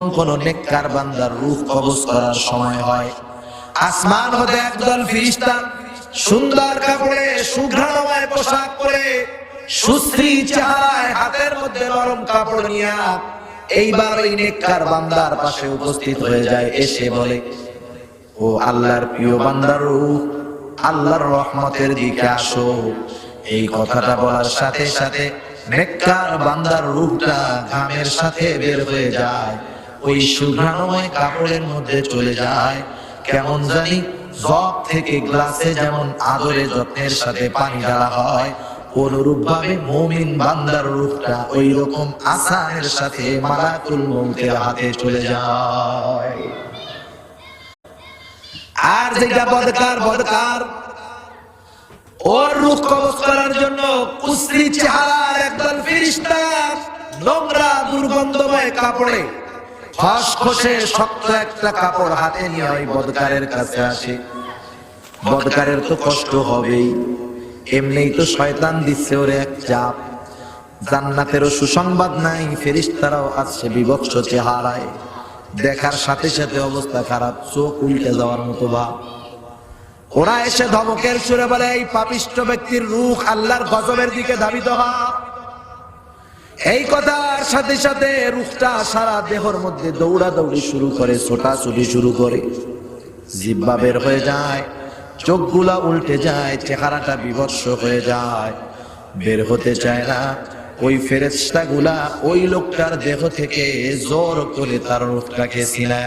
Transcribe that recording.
কোন নেককার বান্দার রূহ কবজ করার সময় হয়। আসমান হতে একদল সুন্দর কাপড়ে, সুঘ্রাণময় পোশাক পরে সুশ্রী হাতের মধ্যে নরম কাপড় এইবার ওই নেককার বান্দার পাশে উপস্থিত হয়ে যায়, এসে বলে, ও আল্লাহর প্রিয় বান্দার রূহ আল্লাহর রহমতের দিকে আসো। এই কথাটা বলার সাথে সাথে নেককার বান্দার রূহটা ঘামের সাথে বের হয়ে যায়। ওই সুঘ্রাণময় কাপড়ের মধ্যে চলে যায়। কেমন জানি জগ থেকে গ্লাসে যেমন আদরে যত্নের সাথে পানি ঢালা হয় অনুরূপ ভাবে মমিন বান্দার রূপটা ওই রকম আসানের সাথে মালাকুল মৌতের হাতে চলে যায়। আর যেটা বদকার বদকার, ওর রূপ কবজ করার জন্য কুশ্রী চেহারার একদল ফিরিস্তা, নোংরা দুর্গন্ধময় কাপড়ে খসখসে শক্ত একটা কাপড় হাতে নিয়ে ওই বদকারের কাছে আসে। বদকারের তো কষ্ট হবেই। এমনিই তো শয়তান দিচ্ছে ওরে এক চাপ। জান্নাতেরও সুসংবাদ নাই, ফেরিস্তারাও আসছে বিভৎস চেহারায়। দেখার সাথে সাথে অবস্থা খারাপ, চোখ উল্টে যাওয়ার মতো ভাব। ওরা এসে ধমকের সুরে বলে, এই পাপিষ্ট ব্যক্তির রুখ আল্লাহর গজবের দিকে ধাবিত হওয়া এই কথার সাথে সাথে রুখটা সারা দেহর মধ্যে দৌড়া দৌড়ি শুরু করে ছোটা ছোটাছুটি শুরু করে জিব্বা বের হয়ে যায়, চোখগুলা উল্টে যায়, চেহারাটা বিভৎস হয়ে যায় বের হতে চায় না, ওই ফেরেস্তা গুলা ওই লোকটার দেহ থেকে জোর করে তার রুখটাকে আনে।